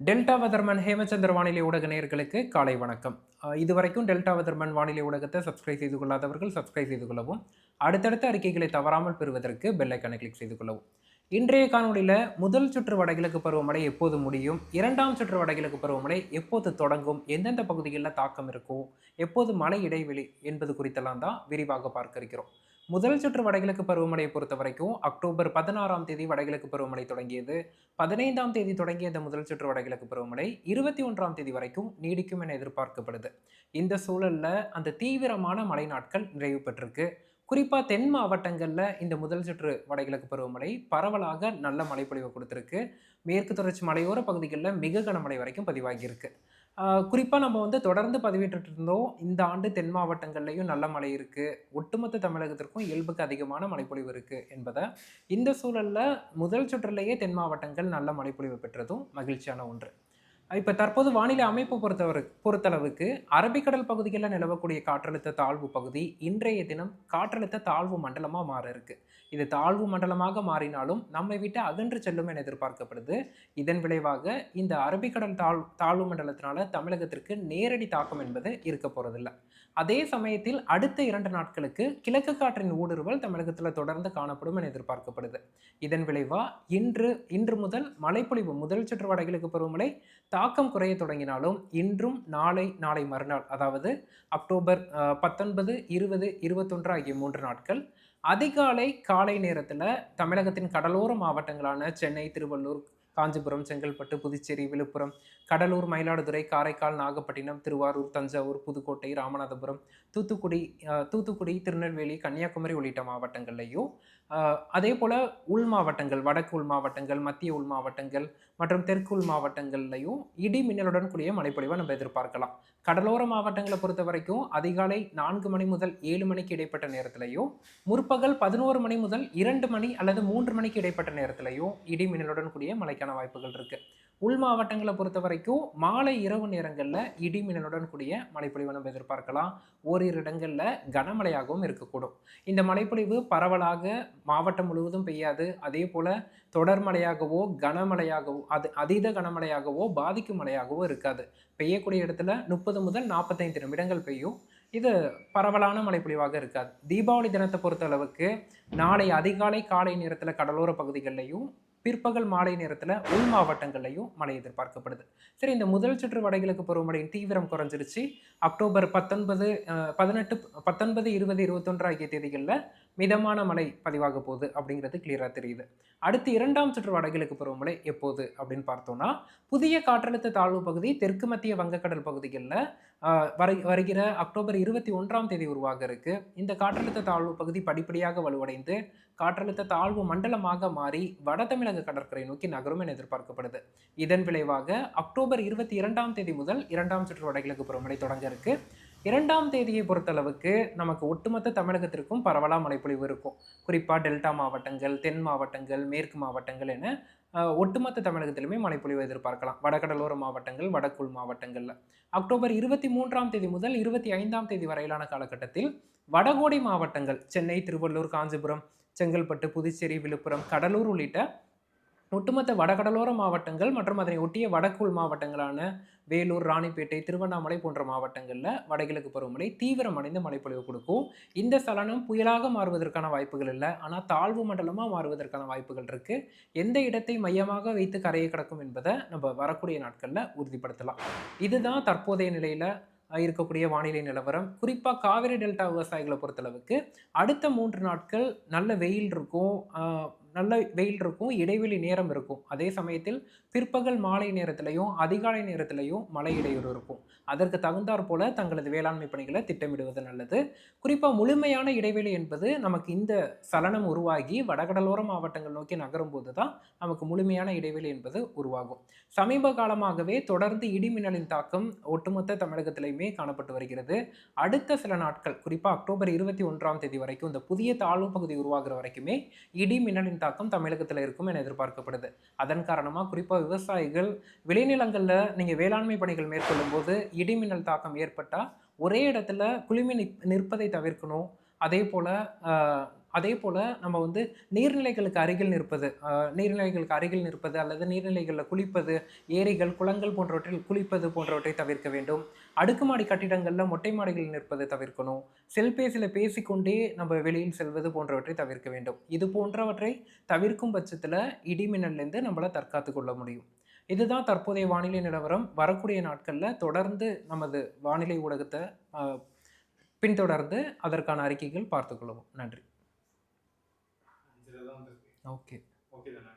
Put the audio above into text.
Delta weatherman Hemachandra வானிலை ஊடக நேயர்களுக்கு காலை வணக்கம். இதுவரைக்கும் டெல்டா வதர்மன் வானிலை ஊடகத்தை சப்ஸ்கிரைப் செய்து கொள்ளாதவர்கள் சப்ஸ்கிரைப் செய்து கொள்ளவும் அடுத்தடுத்த அறிக்கைகளை தவறாமல் பெறுவதற்கு பெல் கிளிக் செய்து கொள்ளவும். இன்றைய காணொளியில் முதல் சுற்று வடகிழக்கு பருவமழை எப்போது முடியும் இரண்டாம் சுற்று வடகிழக்கு பருவமழை எப்போது தொடங்கும் எந்தெந்த பகுதிகளில் தாக்கம் இருக்கும் எப்போது மழை இடைவெளி என்பது குறித்தெல்லாம் தான் விரிவாக பார்க்க இருக்கிறோம். முதல் சுற்று வடகிழக்கு பருவமழையை பொறுத்த வரைக்கும் அக்டோபர் பதினாறாம் தேதி வடகிழக்கு பருவமழை தொடங்கியது. பதினைந்தாம் தேதி தொடங்கிய இந்த முதல் சுற்று வடகிழக்கு பருவமழை இருபத்தி ஒன்றாம் தேதி வரைக்கும் நீடிக்கும் என எதிர்பார்க்கப்படுது. இந்த சூழலில் அந்த தீவிரமான மழை நாட்கள் நிறைவு பெற்றிருக்கு. குறிப்பாக தென் மாவட்டங்களில் இந்த முதல் சுற்று வடகிழக்கு பருவமழை பரவலாக நல்ல மழைப்பொழிவை கொடுத்துருக்கு. மேற்கு தொடர்ச்சி மலையோர பகுதிகளில் மிக கனமழை வரைக்கும் பதிவாகியிருக்கு குறிப்பாக நம்ம வந்து தொடர்ந்து பதிவிட்டு இருந்தோம் இந்த ஆண்டு தென் மாவட்டங்கள்லையும் நல்ல மழை இருக்குது ஒட்டுமொத்த தமிழகத்திற்கும் இயல்புக்கு அதிகமான மழைப்பொழிவு இருக்குது என்பதை இந்த சூழலில் முதல் சுற்றிலேயே தென் மாவட்டங்கள் நல்ல மழைப்பொழிவு பெற்றதும் மகிழ்ச்சியான ஒன்று. இப்போ தற்போது வானிலை அமைப்பு பொறுத்தவரை பொறுத்தளவுக்கு அரபிக்கடல் பகுதிகளில் நிலவக்கூடிய காற்றழுத்த தாழ்வு பகுதி இன்றைய தினம் காற்றழுத்த தாழ்வு மண்டலமாக மாற இருக்குது இது தாழ்வு மண்டலமாக மாறினாலும் நம்மை விட்டு அகன்று செல்லும் என எதிர்பார்க்கப்படுது. இதன் விளைவாக இந்த அரபிக்கடல் தாழ் தாழ்வு மண்டலத்தினால தமிழகத்திற்கு நேரடி தாக்கம் என்பது இருக்க போறதில்ல. அதே சமயத்தில் அடுத்த இரண்டு நாட்களுக்கு கிழக்கு காற்றின் ஊடுருவல் தமிழகத்தில் தொடர்ந்து காணப்படும் என எதிர்பார்க்கப்படுது. இதன் விளைவா இன்று இன்று முதல் மழைப்பொழிவு முதல் சுற்று வடகிழக்கு பருவமழை தாக்கம் குறைய தொடங்கினாலும் இன்றும் நாளை நாளை மறுநாள் அதாவது அக்டோபர் பத்தொன்பது இருபது இருபத்தொன்று ஆகிய மூன்று நாட்கள் அதிகாலை காலை நேரத்தில் தமிழகத்தின் கடலோர மாவட்டங்களான சென்னை திருவள்ளூர் காஞ்சிபுரம் செங்கல்பட்டு புதுச்சேரி விழுப்புரம் கடலூர் மயிலாடுதுறை காரைக்கால் நாகப்பட்டினம் திருவாரூர் தஞ்சாவூர் புதுக்கோட்டை ராமநாதபுரம் தூத்துக்குடி தூத்துக்குடி திருநெல்வேலி கன்னியாகுமரி உள்ளிட்ட மாவட்டங்கள்லையும் அதே போல் உள் மாவட்டங்கள் வடக்கு உள் மாவட்டங்கள் மத்திய உள் மாவட்டங்கள் மற்றும் தெற்கு உள் மாவட்டங்கள்லையும் இடி மின்னலுடன் கூடிய மழைப்பொழிவை நம்ம எதிர்பார்க்கலாம். கடலோர மாவட்டங்களை பொறுத்த வரைக்கும் அதிகாலை நான்கு மணி முதல் ஏழு மணிக்கு இடைப்பட்ட நேரத்திலையும் முற்பகல் பதினோரு மணி முதல் இரண்டு மணி அல்லது மூன்று மணிக்கு இடைப்பட்ட நேரத்திலையும் இடி மின்னலுடன் கூடிய மழைக்கான வாய்ப்புகள் இருக்குது உள் மாவட்டங்களை பொறுத்த வரைக்கும் மாலை இரவு நேரங்களில் இடி மின்னலுடன் கூடிய மழைப்பொழிவு நம்ம எதிர்பார்க்கலாம். ஓரிரு இடங்களில் கனமழையாகவும் இருக்கக்கூடும். இந்த மழைப்பொழிவு பரவலாக மாவட்டம் முழுவதும் பெய்யாது. அதே போல் தொடர் மழையாகவோ கனமழையாகவோ அது அதீத கனமழையாகவோ பாதிக்கும் மழையாகவோ இருக்காது. பெய்யக்கூடிய இடத்துல முப்பது முதல் நாற்பத்தைந்து நிமிடங்கள் பெய்யும். இது பரவலான மழைப்பொழிவாக இருக்காது. தீபாவளி தினத்தை பொறுத்த அளவுக்கு நாளை அதிகாலை காலை நேரத்தில் கடலோர பகுதிகளிலையும் பிற்பகல் மாலை நேரத்தில் உள் மாவட்டங்கள்லையும் மழை எதிர்பார்க்கப்படுது. சரி இந்த முதல் சுற்று வடகிழக்கு பருவமழையின் தீவிரம் குறைஞ்சிருச்சு. அக்டோபர் பத்தொன்பது பதினெட்டு பத்தொன்பது இருபது இருபத்தொன்று ஆகிய தேதிகளில் மிதமான மழை பதிவாக போகுது அப்படிங்கிறது கிளியராக தெரியுது. அடுத்து இரண்டாம் சுற்று வடகிழக்கு பருவமழை எப்போது அப்படின்னு பார்த்தோம்னா புதிய காற்றழுத்த தாழ்வு பகுதி தெற்கு மத்திய வங்கக்கடல் பகுதிகளில் வரை வருகிற அக்டோபர் இருபத்தி ஒன்றாம் தேதி உருவாக இருக்கு. இந்த காற்றழுத்த தாழ்வு பகுதி படிப்படியாக வலுவடைந்து காற்றழுத்த தாழ்வு மண்டலமாக மாறி வட தமிழக கடற்கரை நோக்கி நகரும் என எதிர்பார்க்கப்படுது. இதன் விளைவாக அக்டோபர் இருபத்தி இரண்டாம் தேதி முதல் இரண்டாம் சுற்று வடகிழக்கு பருவமழை தொடங்க இருக்குது இரண்டாம் தேதியை பொறுத்தளவுக்கு நமக்கு ஒட்டுமொத்த தமிழகத்திற்கும் பரவலாக மழைப்பொழிவு இருக்கும். குறிப்பாக டெல்டா மாவட்டங்கள் தென் மாவட்டங்கள் மேற்கு மாவட்டங்கள் என ஒட்டுமொத்த தமிழகத்திலுமே மழைப்பொழிவு எதிர்பார்க்கலாம். வடகடலோர மாவட்டங்கள் வடக்குள் மாவட்டங்களில். அக்டோபர் இருபத்தி மூன்றாம் தேதி முதல் இருபத்தி ஐந்தாம் தேதி வரையிலான காலகட்டத்தில் வடகோடி மாவட்டங்கள் சென்னை திருவள்ளூர் காஞ்சிபுரம் செங்கல்பட்டு புதுச்சேரி விழுப்புரம் கடலூர் உள்ளிட்ட ஒட்டுமொத்த வடகடலோர மாவட்டங்கள் மற்றும் அதனை ஒட்டிய வடக்குள் மாவட்டங்களான வேலூர் ராணிப்பேட்டை திருவண்ணாமலை போன்ற மாவட்டங்களில் வடகிழக்கு பருவமழை தீவிரமடைந்த மழைப்பொழிவு கொடுக்கும். இந்த சலனம் புயலாக மாறுவதற்கான வாய்ப்புகள் இல்லை. ஆனால் தாழ்வு மண்டலமாக மாறுவதற்கான வாய்ப்புகள் இருக்கு. எந்த இடத்தை மையமாக வைத்து கரையை கடக்கும் என்பதை நம்ம வரக்கூடிய நாட்களில் உறுதிப்படுத்தலாம். இதுதான் தற்போதைய நிலையில் இருக்கக்கூடிய வானிலை நிலவரம். குறிப்பாக காவிரி டெல்டா விவசாயிகளை பொறுத்தளவுக்கு அடுத்த மூன்று நாட்கள் நல்ல வெயில் இருக்கும். நல்ல வெயில் இருக்கும் இடைவெளி நேரம் இருக்கும். அதே சமயத்தில் பிற்பகல் மாலை நேரத்திலையும் அதிகாலை நேரத்திலையும் மழை இடையூறு இருக்கும். அதற்கு தகுந்தாற் போல தங்களது வேளாண்மை பணிகளை திட்டமிடுவது நல்லது. குறிப்பாக முழுமையான இடைவெளி என்பது நமக்கு இந்த சலனம் உருவாகி வடகடலோர மாவட்டங்கள் நோக்கி நகரும் போது தான் நமக்கு முழுமையான இடைவெளி என்பது உருவாகும். சமீப காலமாகவே தொடர்ந்து இடிமின்னலின் தாக்கம் ஒட்டுமொத்த தமிழகத்திலையுமே காணப்பட்டு வருகிறது. அடுத்த சில நாட்கள் குறிப்பாக அக்டோபர் இருபத்தி ஒன்றாம் தேதி வரைக்கும் இந்த புதிய தாழ்வு பகுதி உருவாகிற வரைக்குமே இடி மின்னலின் தாக்கம் தமிழகத்தில் இருக்கும் என எதிர்பார்க்கப்படுது. அதன் காரணமாக குறிப்பாக விவசாயிகள் விளைநிலங்களில் நீங்கள் வேளாண்மை பணிகள் மேற்கொள்ளும் போது இடிமின்னல் தாக்கம் ஏற்பட்டால் ஒரே இடத்துல குளுமை நிற் நிற்பதை தவிர்க்கணும். அதே போல் அதே போல் நம்ம வந்து நீர்நிலைகளுக்கு அருகில் நிற்பது நீர்நிலைகளுக்கு அருகில் நிற்பது அல்லது நீர்நிலைகளில் குளிப்பது ஏரிகள் குளங்கள் போன்றவற்றில் குளிப்பது போன்றவற்றை தவிர்க்க வேண்டும். அடுக்குமாடி கட்டிடங்களில் மொட்டை மாடிகளில் நிற்பதை தவிர்க்கணும். செல்பேசியில் பேசிக்கொண்டே நம்ம வெளியில் செல்வது போன்றவற்றை தவிர்க்க வேண்டும். இது போன்றவற்றை தவிர்க்கும் பட்சத்தில் இடிமின்னல்லேருந்து நம்மளை தற்காத்து கொள்ள முடியும். இதுதான் தற்போதைய வானிலை நிலவரம். வரக்கூடிய நாட்களில் தொடர்ந்து நமது வானிலை ஊடகத்தை பின்தொடர்ந்து அதற்கான அறிக்கைகள் பார்த்துக்கொள்வோம் நன்றி. தான் வந்திருக்கு ஓகே ஓகே தானே?